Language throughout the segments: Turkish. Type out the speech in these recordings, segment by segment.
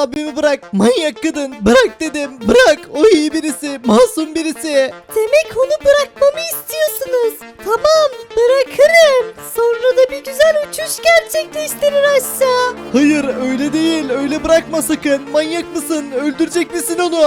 abimi bırak. Manyak kadın. Bırak dedim. Bırak. O iyi birisi. Masum birisi. Demek onu bırakmamı istiyorsunuz. Tamam bırakırım. Sonra da bir güzel uçuş gerçekleştirir aşağı. Hayır öyle değil. Öyle bırakma sakın. Manyak mısın? Öldürecek misin onu?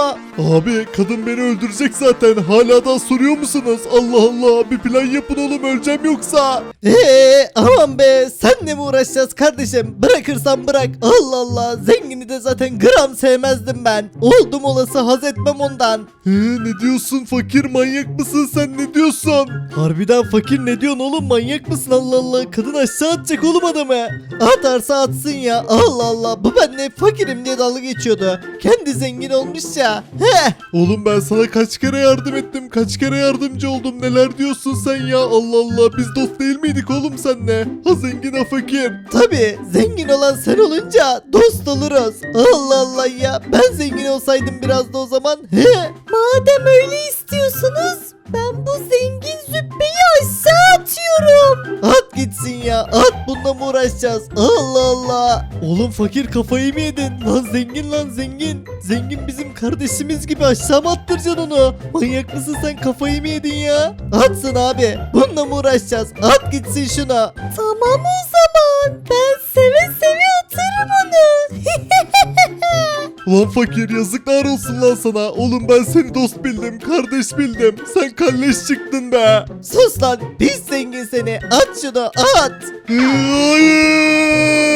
Abi kadın beni öldürecek zaten. Hala da soruyor musunuz? Allah Allah bir plan yapın oğlum öleceğim yoksa. Eee aman be senle mi uğraşacağız kardeşim bırakırsan bırak Allah Allah zengini de zaten gram sevmezdim ben. Oldum olası haz etmem ondan. He, ne diyorsun? Fakir manyak mısın sen? Ne diyorsun? Harbiden fakir ne diyorsun oğlum? Manyak mısın? Allah Allah. Kadın aşağı atacak oğlum adamı. Atarsa atsın ya. Allah Allah. Bu benle fakirim diye dalga geçiyordu. Kendi zengin olmuş ya. Heh Oğlum ben sana kaç kere yardım ettim? Kaç kere yardımcı oldum? Neler diyorsun sen ya? Allah Allah. Biz dost değil miydik oğlum senle? Ha zengin ha fakir. Tabi zengin olan sen olunca dost oluruz. Allah Allah ya. Ben zengin olsaydım biraz da o zaman. He? Madem öyle istiyorsunuz ben bu zengin züppeyi aşağı atıyorum. At gitsin ya. At bununla mı uğraşacağız? Allah Allah. Oğlum fakir kafayı mı yedin? Lan zengin lan zengin. Zengin bizim kardeşimiz gibi aşağı mı attıracaksın onu? Manyak mısın sen? Kafayı mı yedin ya? Atsın abi. Bununla mı uğraşacağız? At gitsin şuna. Tamam o zaman. Ben seve seve atarım onu. Ulan fakir yazıklar olsun lan sana. Oğlum ben seni dost bildim kardeş bildim. Sen kalleş çıktın be. Sus lan pis zengin seni at şunu at Hayır.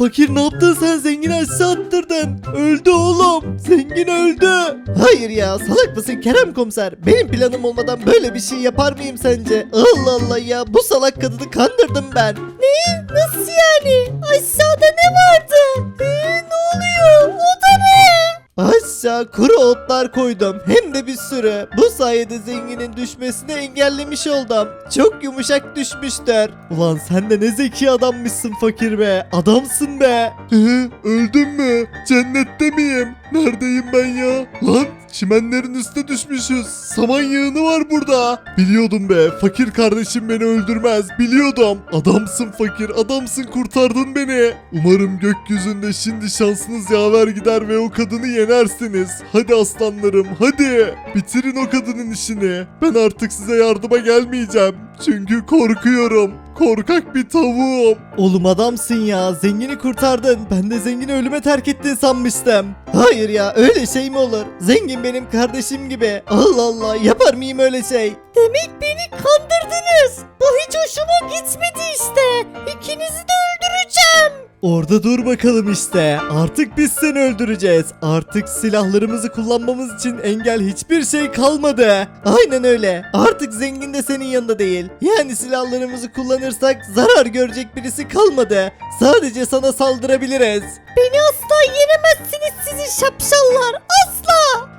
Fakir ne yaptın sen zengini aşağı attırdın. Öldü oğlum. Zengin öldü. Hayır ya salak mısın Kerem komiser? Benim planım olmadan böyle bir şey yapar mıyım sence? Allah Allah ya bu salak kadını kandırdım ben. Ne? Nasıl yani? Aşağıda ne vardı? Aşağı kuru otlar koydum. Hem de bir sürü. Bu sayede zenginin düşmesini engellemiş oldum. Çok yumuşak düşmüştür. Ulan sen de ne zeki adammışsın fakir be. Adamsın be. Ee, öldüm mü? Cennette miyim? Neredeyim ben ya? Lan çimenlerin üstüne düşmüşüz. Saman yığını var burada. Biliyordum be. Fakir kardeşim beni öldürmez. Biliyordum. Adamsın fakir. Adamsın kurtardın beni. Umarım gökyüzünde şimdi şansınız yaver gider ve o kadını yenersiniz. Hadi aslanlarım hadi. Bitirin o kadının işini. Ben artık size yardıma gelmeyeceğim. Çünkü korkuyorum. Korkak bir tavuğum. Oğlum adamsın ya. Zengini kurtardın. Ben de zengini ölüme terk ettin sanmıştım. Hayır ya öyle şey mi olur? Zengin benim kardeşim gibi. Allah Allah yapar mıyım öyle şey? Demek beni kandırdınız. Bu hiç hoşuma gitmedi işte. İkinizi de öldüreceğim. Orada dur bakalım işte. Artık biz seni öldüreceğiz. Artık silahlarımızı kullanmamız için engel hiçbir şey kalmadı. Aynen öyle. Artık zengin de senin yanında değil. Yani silahlarımızı kullanırsak zarar görecek birisi kalmadı. Sadece sana saldırabiliriz. Beni asla yenemezsiniz sizi şapşallar.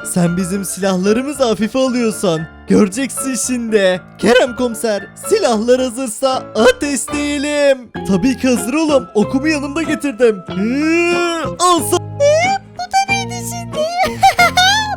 Sen bizim silahlarımızı hafife alıyorsun. Göreceksin şimdi. Kerem komiser silahlar hazırsa ateşleyelim. Tabii ki hazır oğlum. Okumu yanımda getirdim. Hı, Al sana. Bu da neydi şimdi?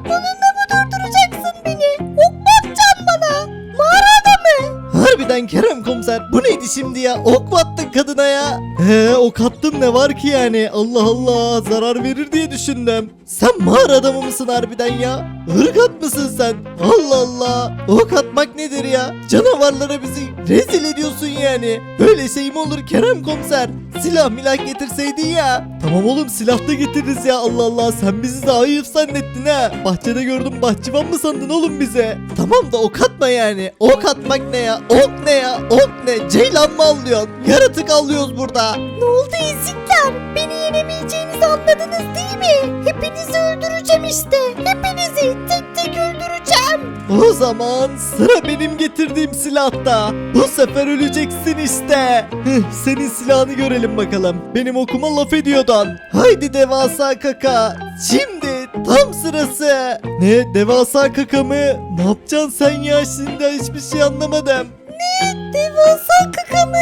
Bununla mı durduracaksın beni? Ok mu atacaksın bana? Mağarada mı? Harbiden Kerem komiser bu neydi şimdi ya? Ok mu attın kadına ya? He ok attım ne var ki yani? Allah Allah zarar verir diye düşündüm. Sen mağara adamı mısın harbiden ya? Irgat mısın sen? Allah Allah. Ok atmak nedir ya? Canavarlara bizi rezil ediyorsun yani. Böyle şey mi olur Kerem komiser? Silah milah getirseydin ya. Tamam oğlum silah da getiririz ya Allah Allah. Sen bizi ayıp zannettin ha. Bahçede gördüm bahçıvan mı sandın oğlum bize? Tamam da ok atma yani. Ok atmak ne ya? Ok ne ya? Ok ne? Ceylan mı avlıyorsun? Yaratık avlıyoruz burada. Ne oldu ezikler? Beni yenemeyeceğinizi anladınız değil mi? Hepinizi öldüreceğim işte. Hepinizi tek tek öldüreceğim. O zaman sıra benim getirdiğim silahta. Bu sefer öleceksin işte. Hıh, senin silahını görelim bakalım. Benim okuma laf ediyordun. Haydi devasa kaka. Şimdi tam sırası. Ne devasa kaka mı? Ne yapacaksın sen ya şimdi hiçbir şey anlamadım. Ne? Devasa? Kaka mı?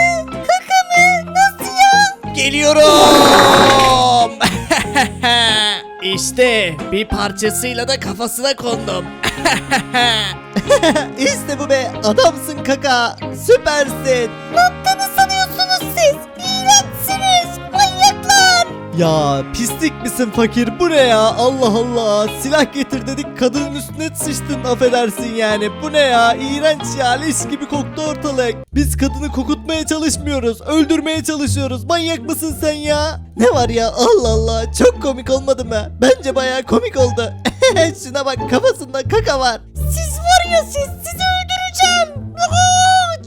Geliyorum. işte bir parçasıyla da kafasına kondum. işte bu be adamsın kaka. Süpersin. Ne yaptığını Ya pislik misin fakir? Bu ne ya? Allah Allah. Silah getir dedik kadının üstüne sıçtın. Affedersin yani. Bu ne ya? İğrenç ya. Leş gibi koktu ortalık. Biz kadını kokutmaya çalışmıyoruz. Öldürmeye çalışıyoruz. Manyak mısın sen ya? Ne var ya? Allah Allah. Çok komik olmadı mı? Bence baya komik oldu. Şuna bak kafasında kaka var. Siz var ya siz sizi öldüreceğim.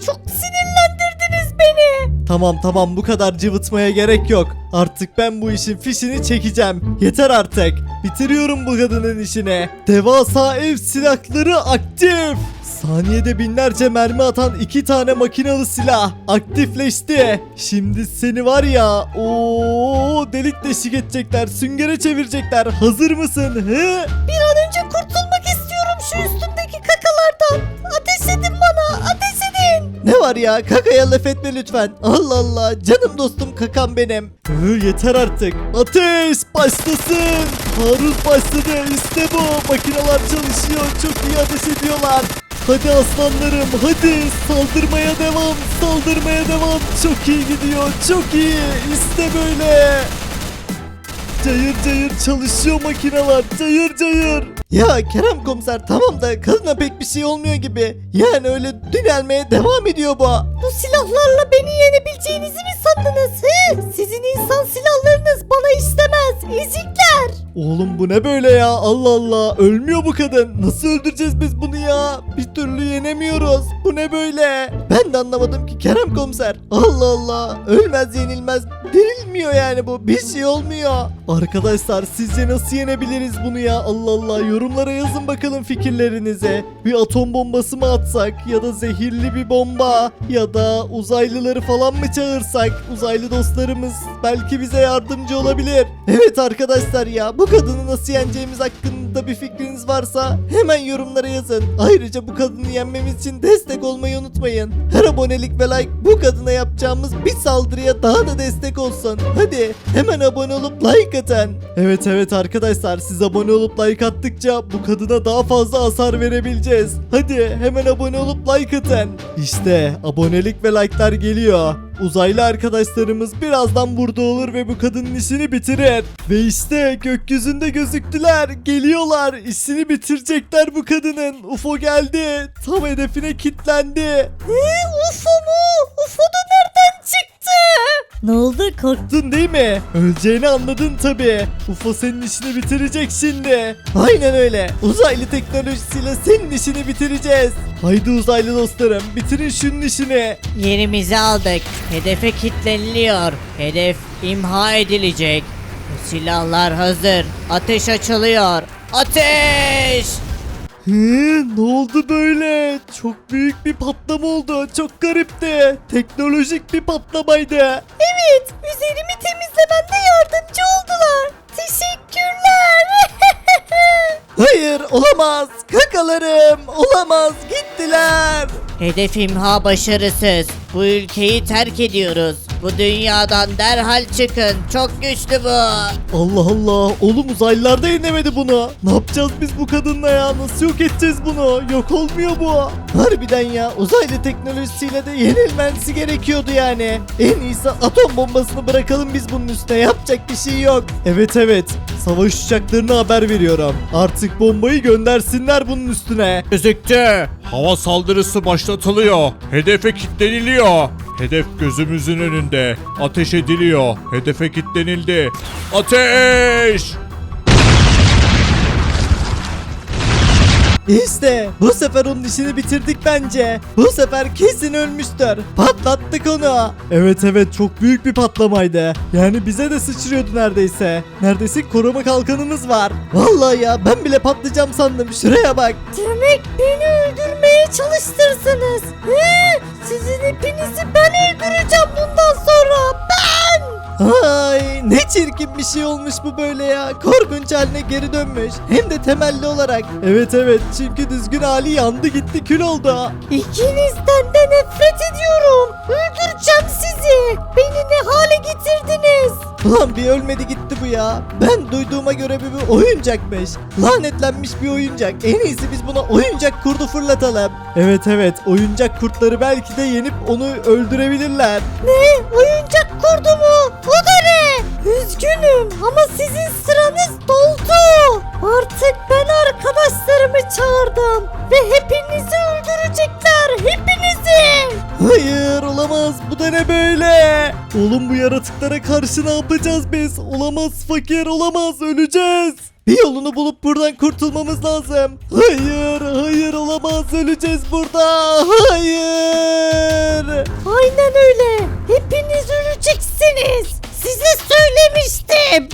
Çok sinirlendirdiniz beni. Tamam tamam bu kadar cıvıtmaya gerek yok. Artık ben bu işin fişini çekeceğim. Yeter artık. Bitiriyorum bu kadının işini. Devasa ev silahları aktif. Saniyede binlerce mermi atan iki tane makinalı silah aktifleşti. Şimdi seni var ya o delik deşik edecekler, süngere çevirecekler. Hazır mısın? He? Bir an önce kurtulmak istiyorum şu üstümdeki kakalardan. Ateş edin bana. Ne var ya kakaya laf etme lütfen. Allah Allah canım dostum kakam benim. Hı, yeter artık. Ateş başlasın. Taarruz başladı işte bu. Makineler çalışıyor çok iyi ateş ediyorlar. Hadi aslanlarım hadi saldırmaya devam saldırmaya devam çok iyi gidiyor çok iyi işte böyle Cayır cayır çalışıyor makineler cayır cayır. Ya Kerem komiser tamam da kadına pek bir şey olmuyor gibi. Yani öyle dünelmeye devam ediyor bu. Bu silahlarla beni yenebileceğinizi mi sandınız? He? Sizin insan silahlarınız bana istemez. Ezikler. Oğlum bu ne böyle ya Allah Allah ölmüyor bu kadın. Nasıl öldüreceğiz biz bunu ya? Bir türlü yenemiyoruz. Bu ne böyle? Ben de anlamadım ki Kerem komiser. Allah Allah ölmez yenilmez dirilmiyor yani bu. Bir şey olmuyor. Arkadaşlar sizce nasıl yenebiliriz bunu ya? Allah Allah yorumlara yazın bakalım fikirlerinizi. Bir atom bombası mı atsak ya da zehirli bir bomba ya da uzaylıları falan mı çağırsak? Uzaylı dostlarımız belki bize yardımcı olabilir. Evet arkadaşlar ya bu kadını nasıl yeneceğimiz hakkında bir fikriniz varsa hemen yorumlara yazın. Ayrıca bu kadını yenmemiz için destek olmayı unutmayın. Her abonelik ve like bu kadına yapacağımız bir saldırıya daha da destek olsun. Hadi hemen abone olup like atın. Evet evet arkadaşlar siz abone olup like attıkça bu kadına daha fazla hasar verebileceğiz. Hadi hemen abone olup like atın. İşte abonelik ve like'lar geliyor. Uzaylı arkadaşlarımız birazdan burada olur ve bu kadının işini bitirir. Ve işte gökyüzünde gözüktüler. Geliyorlar. İşini bitirecekler bu kadının. UFO geldi. Tam hedefine kilitlendi. He, UFO mu? UFO da nereden çıktı? Ne oldu kork Korktun değil mi? Öleceğini anladın tabi. UFO senin işini bitirecek şimdi. Aynen öyle. Uzaylı teknolojisiyle senin işini bitireceğiz. Haydi uzaylı dostlarım bitirin şunun işini. Yerimizi aldık. Hedefe kilitleniliyor. Hedef imha edilecek. Silahlar hazır. Ateş açılıyor. Ateş! Hı, ne oldu böyle? Çok büyük bir patlama oldu. Çok garipti. Teknolojik bir patlamaydı. Evet, üzerimi temizlemende yardımcı oldular. Teşekkürler. Hayır olamaz. Kakalarım olamaz. Gittiler. Hedef imha başarısız. Bu ülkeyi terk ediyoruz. Bu dünyadan derhal çıkın. Çok güçlü bu. Allah Allah. Oğlum uzaylılar da yenemedi bunu. Ne yapacağız biz bu kadınla ya? Nasıl yok edeceğiz bunu? Yok olmuyor bu. Harbiden ya. Uzaylı teknolojisiyle de yenilmesi gerekiyordu yani. En iyisi atom bombasını bırakalım biz bunun üstüne. Yapacak bir şey yok. Evet evet. Savaş uçaklarına haber veriyorum. Artık bombayı göndersinler bunun üstüne. Gözüktü. Hava saldırısı başlatılıyor. Hedefe kilitleniliyor. Hedef gözümüzün önünde. Ateş ediliyor. Hedefe kilitlenildi. Ateş! İşte bu sefer onun işini bitirdik bence. Bu sefer kesin ölmüştür. Patlattık onu. Evet evet çok büyük bir patlamaydı. Yani bize de sıçrıyordu neredeyse. Neredeyse koruma kalkanımız var. Vallahi ya ben bile patlayacağım sandım. Şuraya bak. Demek beni öldürmeye çalıştırsınız. He, sizin hepinizi ben öldüreceğim bundan sonra. Ben. Ay ne çirkin bir şey olmuş bu böyle ya. Korkunç haline geri dönmüş. Hem de temelli olarak. Evet evet çünkü düzgün hali yandı gitti kül oldu. İkinizden de nefret ediyorum. Öldüreceğim sizi. Beni ne hale getirdiniz? Ulan bir ölmedi gitti bu ya. Ben duyduğuma göre bir oyuncakmış. Lanetlenmiş bir oyuncak. En iyisi biz buna oyuncak kurdu fırlatalım. Evet evet oyuncak kurtları belki de yenip onu öldürebilirler. Ne? Oyuncak kurdumu? Bu da ne? Üzgünüm ama sizin sıranız doldu. Artık ben arkadaşlarımı çağırdım ve hepinizi öldürecekler. Hepinizi. Hayır olamaz bu da ne böyle? Oğlum bu yaratıklara karşı ne yapacağız biz? Olamaz fakir olamaz öleceğiz. Bir yolunu bulup buradan kurtulmamız lazım. Hayır, hayır olamaz. Öleceğiz burada. Hayır. Aynen öyle. Hepiniz öleceksiniz. Size söylemiştim.